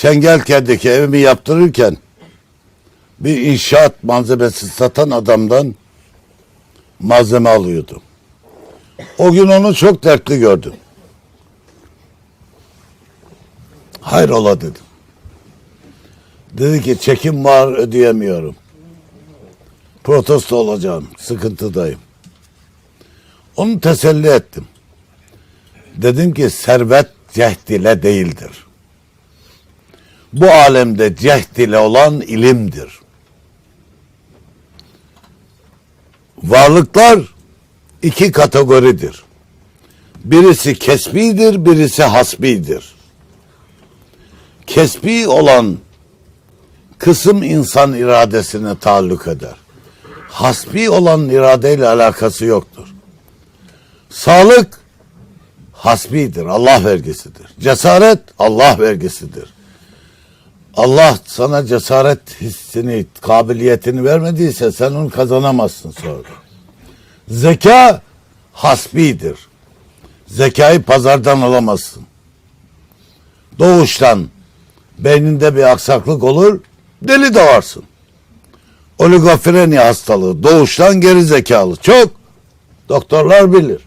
Çengelkent'teki evimi yaptırırken bir inşaat malzemesi satan adamdan malzeme alıyordum. O gün onu çok dertli gördüm. Hayrola dedim. Dedi ki çekim var ödeyemiyorum. Protesto olacağım. Sıkıntıdayım. Onu teselli ettim. Dedim ki servet cehd ile değildir. Bu alemde cehd ile olan ilimdir. Varlıklar iki kategoridir. Birisi kesbidir, birisi hasbidir. Kesbi olan kısım insan iradesine taalluk eder. Hasbi olan iradeyle alakası yoktur. Sağlık hasbidir, Allah vergisidir. Cesaret Allah vergisidir. Allah sana cesaret hissini, kabiliyetini vermediyse sen onu kazanamazsın sonra. Zeka hasbidir. Zekayı pazardan alamazsın. Doğuştan beyninde bir aksaklık olur, deli doğarsın. Oligofreni hastalığı, doğuştan geri zekalı. Çok. Doktorlar bilir.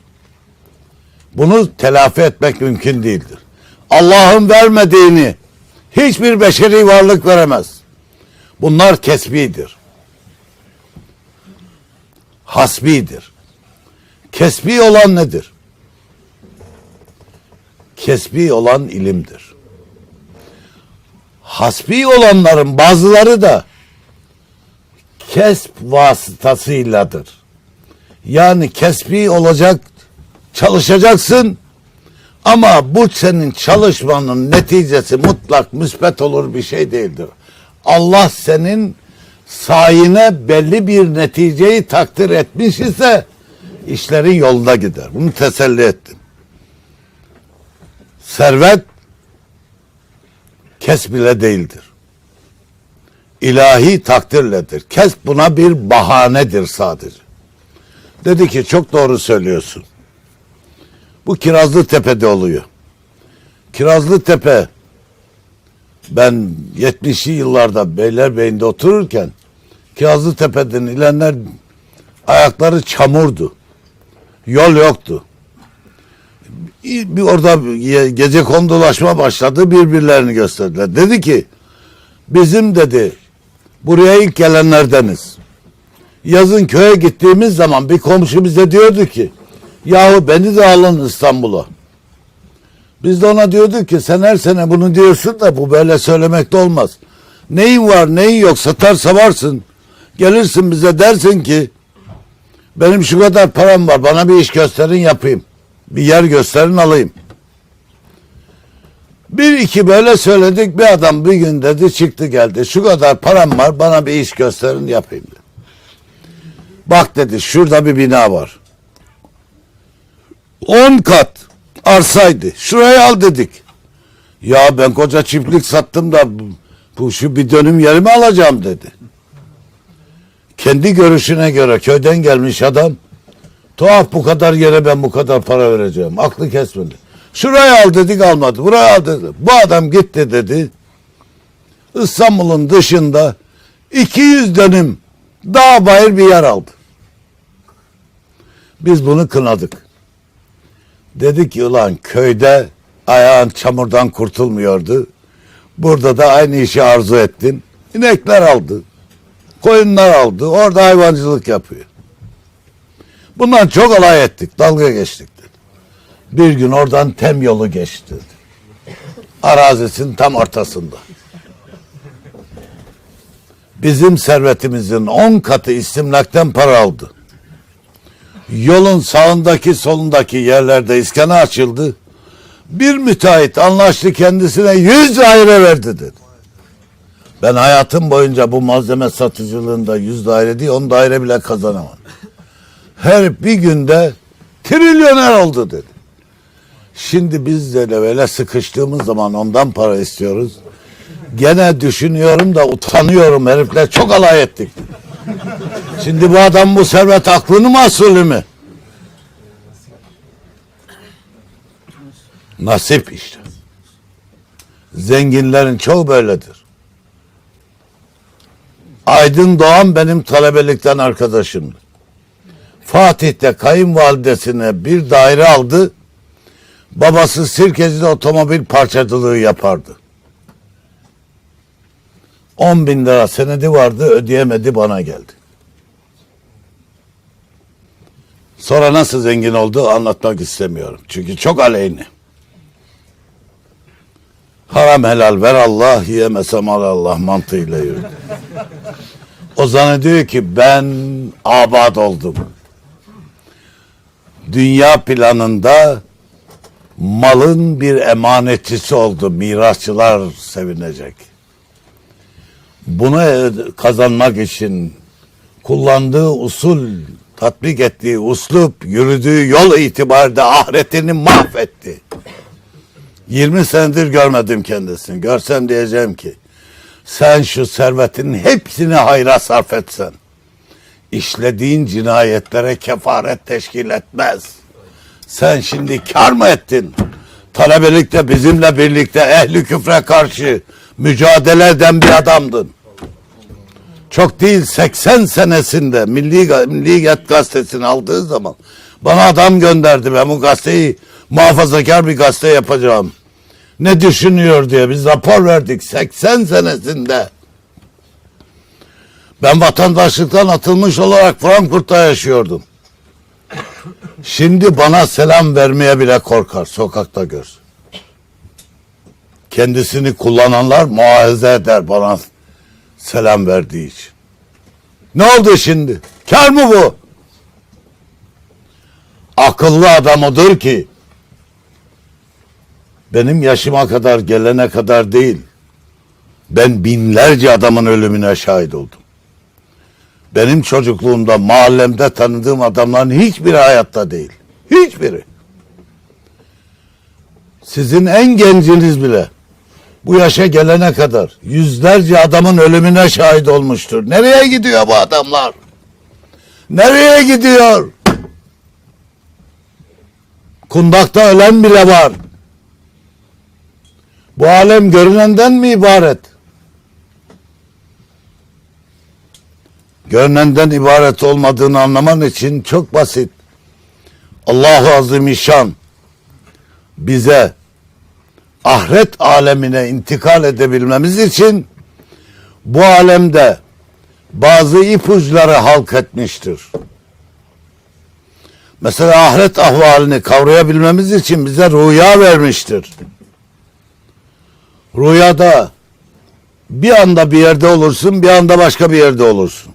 Bunu telafi etmek mümkün değildir. Allah'ın vermediğini hiçbir beşeri varlık veremez. Bunlar kesbidir. Hasbidir. Kesbi olan nedir? Kesbi olan ilimdir. Hasbi olanların bazıları da kesp vasıtasıyladır. Yani kesbi olacak, çalışacaksın ama bu senin çalışmanın neticesi mutlak müspet olur bir şey değildir. Allah senin sayine belli bir neticeyi takdir etmiş ise işlerin yolunda gider. Bunu teselli ettim. Servet kesb ile değildir. İlahi takdirledir. Kesb buna bir bahanedir sadece. Dedi ki çok doğru söylüyorsun. Bu Kirazlı Tepe'de oluyor. Kirazlı Tepe ben 70'li yıllarda Beylerbeyi'nde otururken Kirazlı Tepe'den ilenler ayakları çamurdu. Yol yoktu. Bir orada gece kondulaşma başladı birbirlerini gösterdiler. Dedi ki bizim dedi buraya ilk gelenlerdeniz. Yazın köye gittiğimiz zaman bir komşu bize diyordu ki yahu beni de alın İstanbul'a. Biz de ona diyorduk ki sen her sene bunu diyorsun da bu böyle söylemekte olmaz. Neyin var neyin yok satarsa varsın. Gelirsin bize dersin ki benim şu kadar param var bana bir iş gösterin yapayım. Bir yer gösterin alayım. Bir iki böyle söyledik bir adam bir gün dedi çıktı geldi. Şu kadar param var bana bir iş gösterin yapayım dedi. Bak dedi şurada bir bina var. 10 kat arsaydı. Şurayı al dedik. Ya ben koca çiftlik sattım da bu, şu bir dönüm yerimi alacağım dedi. Kendi görüşüne göre köyden gelmiş adam tuhaf bu kadar yere ben bu kadar para vereceğim. Aklı kesmedi. Şurayı al dedik almadı. Burayı al dedi. Bu adam gitti dedi. İstanbul'un dışında 200 dönüm dağ bayır bir yer aldı. Biz bunu kınadık. Dedik ki ulan köyde ayağın çamurdan kurtulmuyordu. Burada da aynı işi arzu ettin. İnekler aldı. Koyunlar aldı. Orada hayvancılık yapıyor. Bundan çok alay ettik. Dalga geçtik dedi. Bir gün oradan tem yolu geçti. dedi. Arazisinin tam ortasında. Bizim servetimizin on katı istimlakten para aldı. Yolun sağındaki solundaki yerlerde iskana açıldı. Bir müteahhit anlaştı kendisine yüz daire verdi dedi. Ben hayatım boyunca bu malzeme satıcılığında yüz daire değil on daire bile kazanamam. Her bir günde trilyoner oldu dedi. Şimdi biz de böyle sıkıştığımız zaman ondan para istiyoruz. Gene düşünüyorum da utanıyorum herifler çok alay ettik. Şimdi bu adam bu servet aklını mı asılı mı? Nasip işte. Zenginlerin çoğu böyledir. Aydın Doğan benim talebelikten arkadaşımdı. Fatih'te kayınvalidesine bir daire aldı. Babası Sirkeci'de otomobil parçacılığı yapardı. 10 bin lira senedi vardı ödeyemedi bana geldi. Sonra nasıl zengin oldu anlatmak istemiyorum. Çünkü çok aleyhine. Haram helal ver Allah yiyemesem al Allah mantığıyla yürüdü. O zannediyor ki ben abad oldum. Dünya planında malın bir emanetçisi oldu. Mirasçılar sevinecek. Bunu kazanmak için kullandığı usul, tatbik ettiği uslup, yürüdüğü yol itibariyle ahiretini mahvetti. 20 senedir görmedim kendisini. Görsem diyeceğim ki sen şu servetinin hepsini hayra sarf etsen işlediğin cinayetlere kefaret teşkil etmez. Sen şimdi kar mı ettin? Talebelikte bizimle birlikte ehli küfre karşı mücadele eden bir adamdın. Çok değil 80 senesinde Milli, Milliyet gazetesini aldığı zaman bana adam gönderdi ben bu gazeteyi muhafazakar bir gazete yapacağım. Ne düşünüyor diye biz rapor verdik 80 senesinde. Ben vatandaşlıktan atılmış olarak Frankfurt'ta yaşıyordum. Şimdi bana selam vermeye bile korkar sokakta gör. Kendisini kullananlar muahize eder bana selam verdiği için. Ne oldu şimdi? Kar mı bu? Akıllı adam odur ki benim yaşıma kadar gelene kadar değil ben binlerce adamın ölümüne şahit oldum. Benim çocukluğumda mahallemde tanıdığım adamların hiçbiri hayatta değil. Hiçbiri. Sizin en genciniz bile bu yaşa gelene kadar yüzlerce adamın ölümüne şahit olmuştur. Nereye gidiyor bu adamlar? Nereye gidiyor? Kundakta ölen bile var. Bu alem görünenden mi ibaret? Görünenden ibaret olmadığını anlaman için çok basit. Allahu Azimüşşan bize ahiret alemine intikal edebilmemiz için bu alemde bazı ipuçları halk etmiştir. Mesela ahiret ahvalini kavrayabilmemiz için bize rüya vermiştir. Rüyada bir anda bir yerde olursun, bir anda başka bir yerde olursun.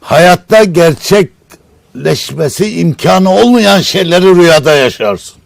Hayatta gerçekleşmesi imkanı olmayan şeyleri rüyada yaşarsın.